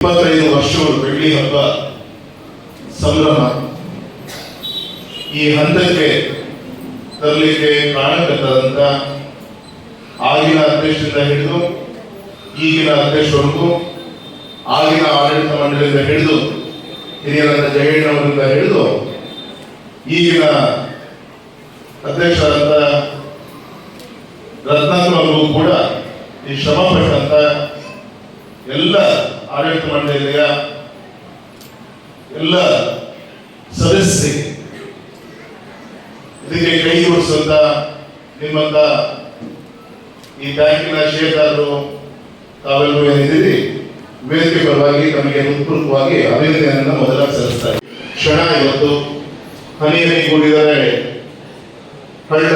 ಇಪ್ಪತ್ತೈದು ವರ್ಷಗಳು ಬೆಳ್ಳಿ ಹಬ್ಬ ಸಂಭ್ರಮ. ಈ ಹಂತಕ್ಕೆ ತರಲಿಕ್ಕೆ ಕಾರಣಕರ್ತದಂತ ಆಗಿನ ಅಧ್ಯಕ್ಷರಿಂದ ಹಿಡಿದು ಈಗಿನ ಅಧ್ಯಕ್ಷವರೆಗೂ ಆಗಿನ ಆಡಳಿತ ಮಂಡಳಿಯಿಂದ ಹಿಡಿದು ಹಿರಿಯರಾದ ಜಯಣ್ಣವರಿಂದ ಹಿಡಿದು ಈಗಿನ ಅಧ್ಯಕ್ಷರಾದ ರತ್ನಾಕರವರು ಕೂಡ ಈ ಶ್ರಮಪಟ್ಟಂತ ಎಲ್ಲ ಆಡಳಿತ ಮಂಡಳಿಯ ಎಲ್ಲ ಸದಸ್ಯರಿಗೆ ಇದಕ್ಕೆ ಕೈ ಜೋಡಿಸುವಂತ ನಿಮ್ಮಂತ ಈ ಬ್ಯಾಂಕಿನ ಷೇರ್ದಾರರು ತಾವೆಲ್ಲರೂ ಏನಿದ್ದೀರಿ? ವೇದಿಕೆ ಪರವಾಗಿ ತಮಗೆ ಹೃತ್ಪೂರ್ವಕವಾಗಿ ಅಭಿನಂದನೆಯನ್ನು ಮೊದಲ ಸಲ್ಲಿಸ್ತಾರೆ ಕ್ಷಣ ಇವತ್ತು ಹನಿ ಕೂಡಿದರೆ ಕಳ್ಳ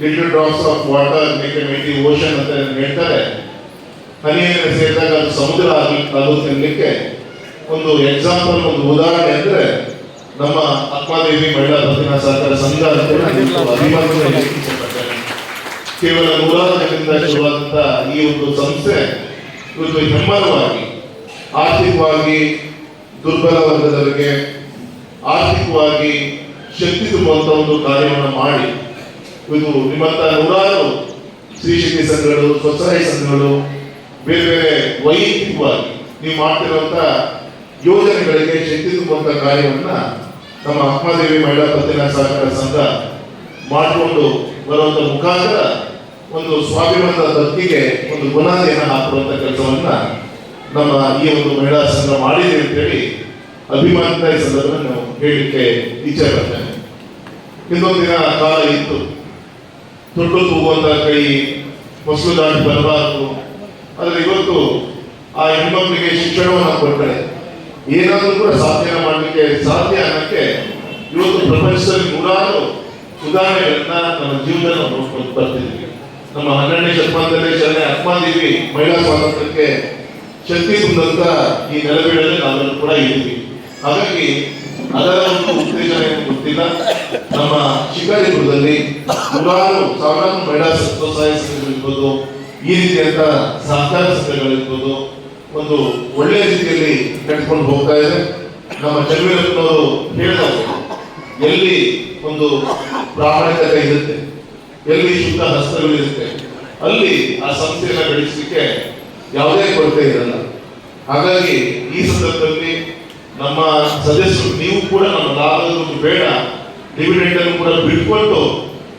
little drops of water make mighty ocean ಅಂತ ಹೇಳ್ತಾರೆ. ಹನಿಯನ್ನು ಸೇರಿದಾಗ ಅದು ಸಮುದ್ರ ಆಗಿ ಅದು ತಿನ್ನಲಿಕ್ಕೆ ಒಂದು ಎಕ್ಸಾಂಪಲ್ ಒಂದು ಉದಾಹರಣೆ ಅಂದ್ರೆ ನಮ್ಮ ಅಕ್ಮಾದೇವಿ ಮಹಿಳಾ ಭಕ್ತಿನ ಸಹಕಾರ ಸಂಘ ಕೇವಲ ನೂರಾರು ಜನರಿಂದ ಈ ಒಂದು ಸಂಸ್ಥೆ ಇವತ್ತು ಹೆಮ್ಮರವಾಗಿ, ಆರ್ಥಿಕವಾಗಿ ದುರ್ಬಲ ವರ್ಗದವರಿಗೆ ಆರ್ಥಿಕವಾಗಿ ಶಕ್ತಿ ತುಂಬುವಂತ ಒಂದು ಕಾರ್ಯವನ್ನು ಮಾಡಿ, ಇದು ನಿಮ್ಮಂತ ನೂರಾರು ಸ್ತ್ರೀ ಶಕ್ತಿ ಸಂಘಗಳು, ಸ್ವಸಹಾಯ ಸಂಘಗಳು ಬೇರೆ ಬೇರೆ ವೈಯಕ್ತಿಕವಾಗಿ ನೀವು ಮಾಡ್ತಿರುವಂತ ಯೋಜನೆಗಳಿಗೆ ಶಕ್ತಿ ತುಂಬುವಂತ ಕಾರ್ಯವನ್ನ ನಮ್ಮ ಅಮ್ಮದೇವಿ ಮಹಿಳಾ ಪತ್ತಿನ ಸಹಕಾರ ಸಂಘ ಮಾಡಿಕೊಂಡು ಬರುವಂತ ಮುಖಾಂತರ ಒಂದು ಸ್ವಾಭಿಮಾನದ ದತ್ತಿಗೆ ಒಂದು ಬುನಾದಿಯನ್ನು ಹಾಕುವಂತ ಕೆಲಸವನ್ನ ನಮ್ಮ ಈ ಒಂದು ಮಹಿಳಾ ಸಂಘ ಮಾಡಿದೆ ಅಂತೇಳಿ ಅಭಿಮಾನದ ಈ ಸಂದರ್ಭದಲ್ಲಿ ನಾವು ಹೇಳಲಿಕ್ಕೆ ಇಚ್ಛೆ ಪಡ್ತೇನೆ. ಇನ್ನೊಂದು ದಿನ ಕಾಲ ಇತ್ತು. ತೊಟ್ಟು ತೂಗುವಂತ ಕೈ ಹೊಸಲು ದಾಟಿ ಬರಬಾರದು. ಆದ್ರೆ ಇವತ್ತು ಆ ಹೆಣ್ಮಕ್ಳಿಗೆ ಶಿಕ್ಷಣವನ್ನು ಕೊಟ್ಟರೆ ಏನಾದರೂ ಕೂಡ ಸಾಧ್ಯ ಮಾಡಲಿಕ್ಕೆ ಸಾಧ್ಯ ಅನ್ನಕ್ಕೆ ಇವತ್ತು ಪ್ರಪಂಚದಲ್ಲಿ ನೂರಾರು ಸುಧಾರಣೆಗಳನ್ನ ನಮ್ಮ ಜೀವನದಲ್ಲಿ ನಾವು ನೋಡ್ಕೊಂಡು ಬರ್ತಿದ್ವಿ ನಮ್ಮ ಹನ್ನೆರಡನೇ ಶತಮಾನದಲ್ಲಿ ಶರಣೆ ಆತ್ಮಾದೇವಿ ಮಹಿಳಾ ಸ್ವಾತಂತ್ರ್ಯಕ್ಕೆ ಶಕ್ತಿ ತುಂಬಿದಂತ ಈ ನೆಲವೀಡಲ್ಲಿ ನಾವು ಕೂಡ ಇದ್ದೀವಿ. ಹಾಗಾಗಿ ಅದರ ಒಂದು ಉತ್ತೇಜನ ಗೊತ್ತಿಲ್ಲ. ನಮ್ಮ ಶಿಕಾರಿಪುರದಲ್ಲಿ ನೂರಾರು ಸಾವಿರಾರು ಮಹಿಳಾ ಸ್ವಸಹಾಯ ಸಂಘಗಳಿರ್ಬೋದು ಈ ರೀತಿಯಂತ ಸಹಕಾರ ಸಂಘಗಳಿರ್ಬೋದು ಒಂದು ಒಳ್ಳೆಯ ರೀತಿಯಲ್ಲಿ ನಡ್ಕೊಂಡು ಹೋಗ್ತಾ ಇದೆ. ನಮ್ಮ ಜಗಳವರು ಹೇಳಿದವರು ಎಲ್ಲಿ ಒಂದು ಪ್ರಾಮಾಣಿಕತೆ ಇರುತ್ತೆ, ಎಲ್ಲಿ ಶುದ್ಧ ಹಸ್ತಗಳಿರುತ್ತೆ ಅಲ್ಲಿ ಆ ಸಂಸ್ಥೆಯನ್ನು ಗಳಿಸಲಿಕ್ಕೆ ಯಾವುದೇ ಕೊರತೆ ಇರಲ್ಲ. ಹಾಗಾಗಿ ಈ ಸಂದರ್ಭದಲ್ಲಿ ನಮ್ಮ ಸದಸ್ಯರು, ನೀವು ಕೂಡ ನಮ್ಮ ಲಾಭದ ಬೇಡ ಡಿವಿಡೆಂಟ್ ಅನ್ನು ಕೂಡ ಬಿಟ್ಕೊಂಡು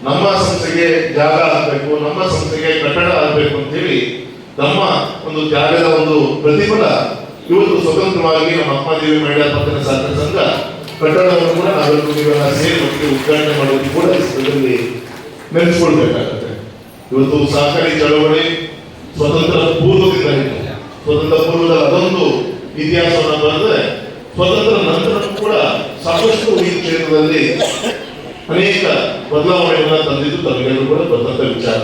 ನಮ್ಮ ಸಂಸ್ಥೆಗೆ ಜಾಗ ಆಗಬೇಕು, ನಮ್ಮ ಸಂಸ್ಥೆಗೆ ಕಟ್ಟಡ ಆಗಬೇಕು ಅಂತೇಳಿ ನಮ್ಮ ಒಂದು ತ್ಯಾಗದ ಒಂದು ಪ್ರತಿಫಲ ಇವತ್ತು ಸ್ವತಂತ್ರವಾಗಿ ನಮ್ಮ ಅಪ್ಪಾದೇವಿ ಮಹಿಳಾ ಪತ್ರ ಸಹಕಾರ ಸಂಘ ಕಟ್ಟಡವನ್ನು ಕೂಡ ನೀವೆಲ್ಲ ಸೇರಿ ಮತ್ತು ಉದ್ಘಾಟನೆ ಮಾಡೋದು ಕೂಡ ಈ ಸ್ಥಳದಲ್ಲಿ ನೆನೆಸ್ಕೊಳ್ಬೇಕಾಗುತ್ತೆ. ಇವತ್ತು ಸಹಕಾರಿ ಚಳವಳಿ ಸ್ವತಂತ್ರ ಪೂರ್ವದಿಂದ ಸ್ವತಂತ್ರ ಪೂರ್ವದ ಅದೊಂದು ಇತಿಹಾಸವನ್ನು ಬರೆದ್ರೆ ಸ್ವತಂತ್ರ ನಂತರ ಕೂಡ ಸಾಕಷ್ಟು ಈ ಕ್ಷೇತ್ರದಲ್ಲಿ ಅನೇಕ ಬದಲಾವಣೆಗಳನ್ನ ತಂದಿದ್ದು ತಮಗೆಲ್ಲರೂ ಕೂಡ ಗೊತ್ತಂತ ವಿಚಾರ.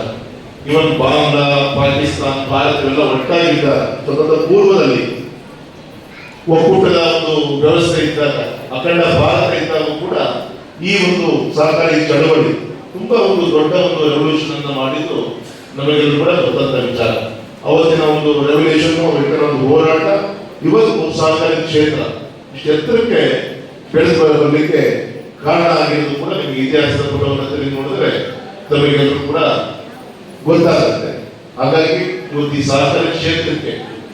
ಇವನ್ ಬಾಂಗ್ಲಾ, ಪಾಕಿಸ್ತಾನ ಭಾರತವೆಲ್ಲ ಒಟ್ಟಾಗಿದ್ದ ಸ್ವತಂತ್ರ ಪೂರ್ವದಲ್ಲಿ ಒಕ್ಕೂಟದ ಒಂದು ವ್ಯವಸ್ಥೆ ಇದ್ದಾಗ, ಅಖಂಡ ಭಾರತ ಇದ್ದಾಗ ಕೂಡ ಈ ಒಂದು ಸಹಕಾರಿ ಚಳವಳಿ ತುಂಬಾ ಒಂದು ದೊಡ್ಡ ಒಂದು ರೆವಲ್ಯೂಷನ್ ಅನ್ನ ಮಾಡಿದ್ದು ನಮಗೆಲ್ಲರೂ ಕೂಡ ಗೊತ್ತಂತ ವಿಚಾರ. ಅವತ್ತಿನ ಒಂದು ರೆವಲ್ಯೂಷನ್ ಅವತ್ತಿನ ಒಂದು ಹೋರಾಟ, ಇವತ್ತು ಸಹಕಾರಿ ಕ್ಷೇತ್ರ, ಇಷ್ಟೆತ್ತರಕ್ಕೆ ಬೆಳೆದು ಬರಲಿಕ್ಕೆ ಕಾರಣ ಆಗಿರೋದು ಕೂಡ ನಿಮಗೆ ಇತಿಹಾಸದ ಪುಟವನ್ನು ತೆಗೆದು ನೋಡಿದ್ರೆ ತಮಗೆಲ್ಲರೂ ಕೂಡ ಗೊತ್ತಾಗುತ್ತೆ. ಹಾಗಾಗಿ ಇವತ್ತು ಈ ಸಹಕಾರ ಕ್ಷೇತ್ರಕ್ಕೆ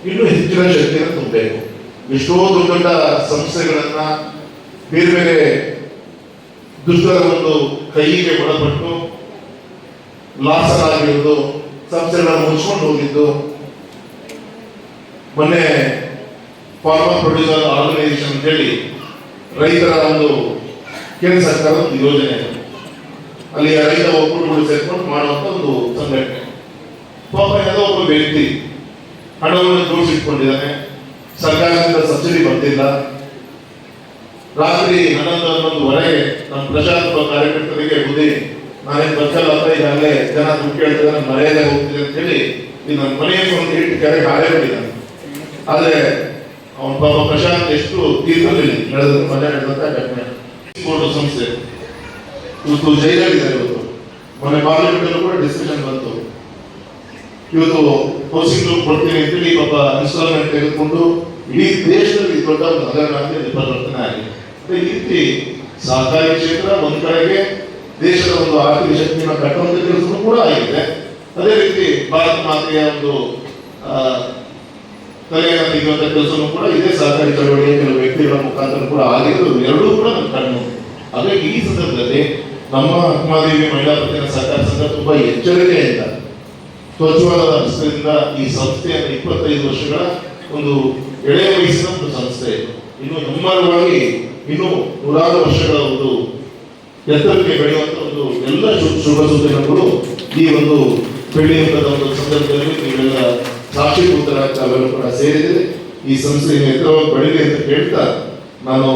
ಇನ್ನೂ ಹೆಚ್ಚಿನ ಶಕ್ತಿಯನ್ನು ತುಂಬಬೇಕು. ಎಷ್ಟೋ ದೊಡ್ಡ ದೊಡ್ಡ ಸಂಸ್ಥೆಗಳನ್ನ ಬೇರೆ ಬೇರೆ ದುಷ್ಟರ ಒಂದು ಕೈಗೆ ಒಳಪಟ್ಟು ಆಗಿರೋದು ಸಂಸ್ಥೆಗಳನ್ನು ಮುಚ್ಕೊಂಡು ಹೋಗಿದ್ದು, ಮೊನ್ನೆ ಫಾರ್ಮರ್ ಪ್ರೊಡ್ಯೂಸರ್ ಆರ್ಗನೈಸೇಷನ್ ಅಂತ ಹೇಳಿ ರೈತರ ಒಂದು ಕೇಂದ್ರ ಸರ್ಕಾರದ ಒಂದು ಯೋಜನೆ ಇದೆ. ಅಲ್ಲಿ ರೈತ ಒಕ್ಕೂಟಗಳು ಸೇರ್ಕೊಂಡು ಮಾಡುವಂತ ಒಂದು ಸಂಘಟನೆ. ಪಾಪ ಯಾವುದೋ ಒಬ್ಬ ವ್ಯಕ್ತಿ ಹಣವನ್ನು ಜೋಡಿಸಿಟ್ಕೊಂಡಿದ್ದಾನೆ ಸರ್ಕಾರದಿಂದ ಸಬ್ಸಿಡಿ ಬರ್ತಿಲ್ಲ. ರಾತ್ರಿ ಹನ್ನೊಂದು ಹನ್ನೊಂದುವರೆಗೆ ನಮ್ಮ ಪ್ರಚಾರ ಕಾರ್ಯಕರ್ತರಿಗೆ ಬುದ್ಧಿ, ನಾನೇನು ಬರ್ತಲ್ಲ ಅಂತ ಈಗಾಗಲೇ ಜನ ದುಡ್ಡು ಕೇಳ್ತಿದ್ದಾರೆ ಮರೆಯದೇ ಮರ್ಯಾದೆ ಹೋಗ್ತಿದೆ ಅಂತ ಹೇಳಿ ಈ ನನ್ನ ಮನೆಯನ್ನು ಒಂದು ಇಟ್ಟು ಕೆರೆಗೆ ಹಾಳೆ ಬಿಟ್ಟಿದ್ದಾನೆ ಆದರೆ ಅವನ ಪಾಪ ಪ್ರಶಾಂತ್ ಎಷ್ಟು ತೀರ್ಥದಲ್ಲಿ ನಡೆದ ಮನೆ ನಡೆದಂತ ಘಟನೆ. ಬೋರ್ಡ್ ಸಂಸ್ಥೆ ಇವತ್ತು ಜೈಲಲ್ಲಿದ್ದಾರೆ ಇವತ್ತು. ಮೊನ್ನೆ ಪಾರ್ಲಿಮೆಂಟ್ ಅಲ್ಲೂ ಕೂಡ ಡಿಸಿಷನ್ ಬಂತು. ಇವತ್ತು ಹೌಸಿಂಗ್ ಲೋನ್ ಕೊಡ್ತೀನಿ ಅಂತೇಳಿ ಪಾಪ ಇನ್ಸ್ಟಾಲ್ಮೆಂಟ್ ತೆಗೆದುಕೊಂಡು ಇಡೀ ದೇಶದಲ್ಲಿ ದೊಡ್ಡ ಒಂದು ಹಗರಣ ಅಂತ ಪರಿವರ್ತನೆ ಆಗಿದೆ. ಈ ರೀತಿ ಸಹಕಾರಿ ಕ್ಷೇತ್ರ ಒಂದ್ ಕಡೆಗೆ ದೇಶದ ಒಂದು ಆರ್ಥಿಕ ಶಕ್ತಿಯನ್ನು ಕಟ್ಟುವಂತ ಕೆಲಸ ಕೂಡ ಆಗಿದೆ. ಅದೇ ರೀತಿ ಭಾರತ ಮಾತೆಯ ಒಂದು ತಲೆಯನ್ನು ತೆಗೆಯುವಂತ ಕೆಲಸನೂ ಕೂಡ ಇದೇ ಸಹಕಾರಿ ಚಳವಳಿಯ ವ್ಯಕ್ತಿಗಳ ಮುಖಾಂತರ ಕೂಡ ಆಗಿದ್ದು ಎರಡೂ ಕೂಡ ಕಣ್ಣು. ಹಾಗಾಗಿ ಈ ಸಂದರ್ಭದಲ್ಲಿ ನಮ್ಮ ಅಕ್ಮಾದೇವಿ ಮಹಿಳಾ ಪ್ರತಿನ ಸಹಕಾರ ಸಂಘ ತುಂಬಾ ಎಚ್ಚರಿಕೆಯಿಂದ, ಸ್ವಚ್ಛವಾದ ಹಸ್ತದಿಂದ ಈ ಸಂಸ್ಥೆಯನ್ನು ಇಪ್ಪತ್ತೈದು ವರ್ಷಗಳ ಒಂದು ಎಳೆಯ ವಯಸ್ಸಿನ ಒಂದು ಸಂಸ್ಥೆ. ಇನ್ನು ನಮ್ಮವಾಗಿ ಇನ್ನು ನೂರಾರು ವರ್ಷಗಳ ಒಂದು ಎತ್ತರಕ್ಕೆ ಬೆಳೆಯುವಂತ ಒಂದು ಎಲ್ಲ ಶುಭ ಸೂಚನೆಗಳು ಈ ಒಂದು ಬೆಳೆಯುವಂತಹ ಒಂದು ಸಂದರ್ಭದಲ್ಲಿ ನೀವೆಲ್ಲ ಸಾಕ್ಷೀಭೂತರಾಗಿ ತಾವೆಲ್ಲ ಕೂಡ ಸೇರಿದರೆ ಈ ಸಂಸ್ಥೆ ಎತ್ತರವಾಗಿ ಬೆಳಿಲಿ ಅಂತ ಹೇಳ್ತಾ ನಾನು